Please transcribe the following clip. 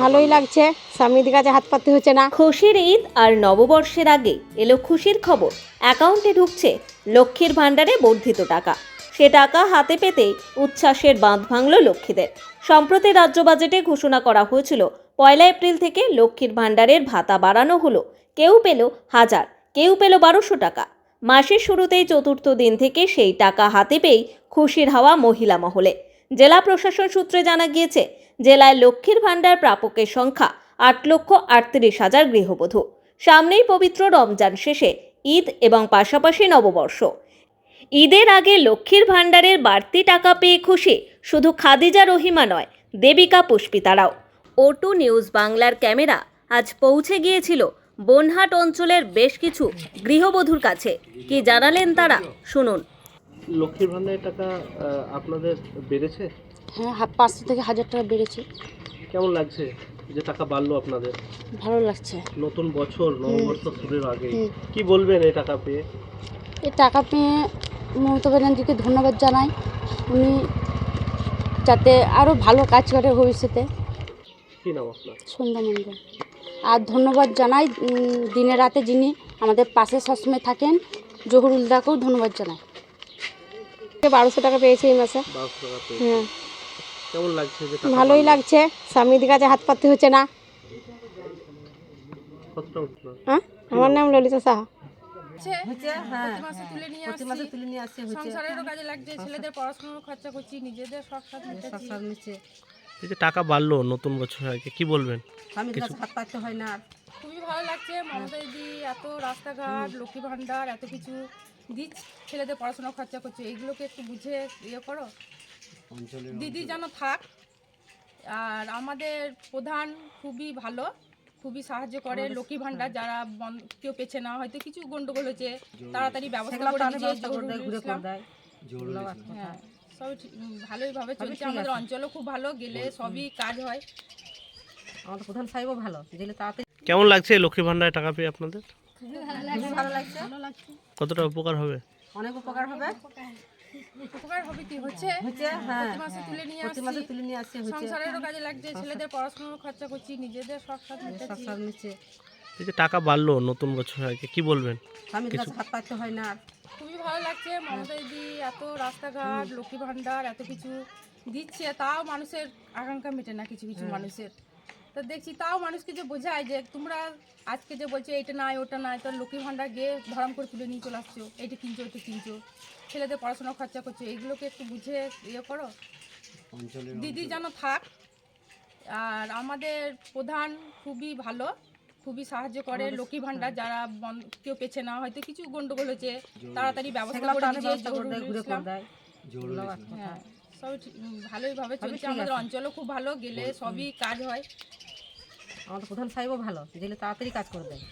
ভালোই লাগছে। স্বামীর কাছে হাত পাততে হচ্ছে না। খুশির ঈদ আর নববর্ষের আগে এলো খুশির খবর। অ্যাকাউন্টে ঢুকছে লক্ষ্মীর ভাণ্ডারে বর্ধিত টাকা। সে টাকা হাতে পেতেই উচ্ছ্বাসের বাঁধ ভাঙল লক্ষ্মীদের। সম্প্রতি রাজ্য বাজেটে ঘোষণা করা হয়েছিল পয়লা এপ্রিল থেকে লক্ষ্মীর ভাণ্ডারের ভাতা বাড়ানো হলো। কেউ পেল হাজার কেউ পেল বারোশো টাকা। মাসের শুরুতেই চতুর্থ দিন থেকে সেই টাকা হাতে পেয়েই খুশির হাওয়া মহিলা মহলে। জেলা প্রশাসন সূত্রে জানা গিয়েছে জেলায় লক্ষ্মীর ভাণ্ডার প্রাপকের সংখ্যা আট লক্ষ আটত্রিশ হাজার গৃহবধূ। সামনেই পবিত্র রমজান শেষে ঈদ এবং পাশাপাশি নববর্ষ। ঈদের আগে লক্ষ্মীর ভাণ্ডারের বাড়তি টাকা পেয়ে খুশি শুধু খাদিজা রহিমা নয়, দেবিকা পুষ্পিতারাও। ওটু নিউজ বাংলার ক্যামেরা আজ পৌঁছে গিয়েছিল বনহাট অঞ্চলের বেশ কিছু গৃহবধূর কাছে। কি জানালেন তারা? শুনুন। লক্ষ্মীর ভান্ডারের টাকা আপনাদের বেড়েছে? হ্যাঁ পাঁচশো থেকে হাজার টাকা বেড়েছে। কেমন লাগছে যে টাকা বাড়লো আপনাদের? ভালো লাগছে। নতুন বছর নববর্ষ শুরুর আগে কি বলবেন এই টাকা পেয়ে? এই টাকা পেয়ে মমতা ব্যানার্জিকে ধন্যবাদ জানাই। উনি যাতে আরও ভালো কাজ করে ভবিষ্যতে। কি নাম আপনার? সন্ধ্যা মন্দির আর ধন্যবাদ জানাই দিনে রাতে যিনি আমাদের পাশে সবসময় থাকেন জহুরুলদাকেও ধন্যবাদ জানাই। বারোশো টাকা পেয়েছি এই মাসে। হ্যাঁ। কেমন লাগছে ভালোই লাগছে। স্বামীর কাছে হাত পাততে হচ্ছে না। হ্যাঁ? আমার নাম ললিতা সাহা। হ্যাঁ প্রতি মাসে তুলে নিয়ে প্রতি মাসে আসছি তুলে নিয়ে আসছে হচ্ছে। সংসারেরও কাজে লাগছে ছেলেদের পড়াশোনার খরচা করছি নিজেদের সব সব নিচ্ছে এই যে টাকা বাড়লো নতুন বছর আগে কি বলবেন? হাত পাততে হয় না খুবই ভালো লাগছে মমতা দিদি এত রাস্তাঘাট লক্ষ্মী ভাণ্ডার এত কিছু। দিচ্ছে? ছেলেদের পড়াশোনার খরচা করছে এইগুলোকে একটু বুঝে ইয়ে করো। দিদি যেন থাক আর আমাদের প্রধান খুবই ভালো খুবই সাহায্য করে লক্ষ্মী ভাণ্ডার যারা কেউ পেছে না হয়তো কিছু গন্ডগোল হয়েছে তাড়াতাড়ি ব্যবস্থা করে। হ্যাঁ সব ভালোই ভাবে চলছে আমাদের অঞ্চলও খুব ভালো গেলে সবই কাজ হয়। আমাদের প্রধান সাহেবও ভালো জেলে তাড়াতাড়ি কেমন লাগছে লক্ষ্মী ভান্ডারের টাকা পেয়ে আপনাদের? খুবই ভালো লাগছে। কতটা উপকার হবে? অনেক উপকার হবে। উপকার হবে কি? হচ্ছে হচ্ছে হ্যাঁ প্রতি মাসে তুলে নিয়ে প্রতি মাসে তুলে নিয়ে আসছে হচ্ছে। সংসারেরও কাজে লাগছে ছেলেদের পড়াশোনার খরচা করছি নিজেদের সব মেটাচ্ছি। সব নিচ্ছে এই যে টাকা বাড়লো নতুন বছর আগে কি বলবেন? স্বামীর কাছে হাত পাততে হয় না খুবই ভালো লাগছে মমতা দিদি এত রাস্তাঘাট লক্ষ্মী ভাণ্ডার এত কিছু দিচ্ছে তাও মানুষের আকাঙ্ক্ষা মেটে না কিছু কিছু মানুষের। তো দেখছি তাও মানুষকে যে বোঝায় যে তোমরা আজকে যে বলছো এটা নাই ওটা নাই তো লক্ষ্মী ভাণ্ডার গিয়ে ধরাম করে তুলে নিয়ে চলে আসছো এইটা কিনছো ওইটা কিনছো। ছেলেদের পড়াশোনা খরচা করছ এইগুলোকে একটু বুঝে ইয়ে করো। দিদি যেন থাক আর আমাদের প্রধান খুবই ভালো খুবই সাহায্য করে লক্ষ্মী ভাণ্ডার যারা কেউ পেছে না হয়তো কিছু গন্ডগোল হয়েছে তাড়াতাড়ি ব্যবস্থা করে। হ্যাঁ সব ঠিক- ভালোই ভাবে চলছে আমাদের অঞ্চলও খুব ভালো গেলে সবই কাজ হয়। আমাদের প্রধান সাহেবও ভালো দিলে তাড়াতাড়ি কাজ করে দেয়।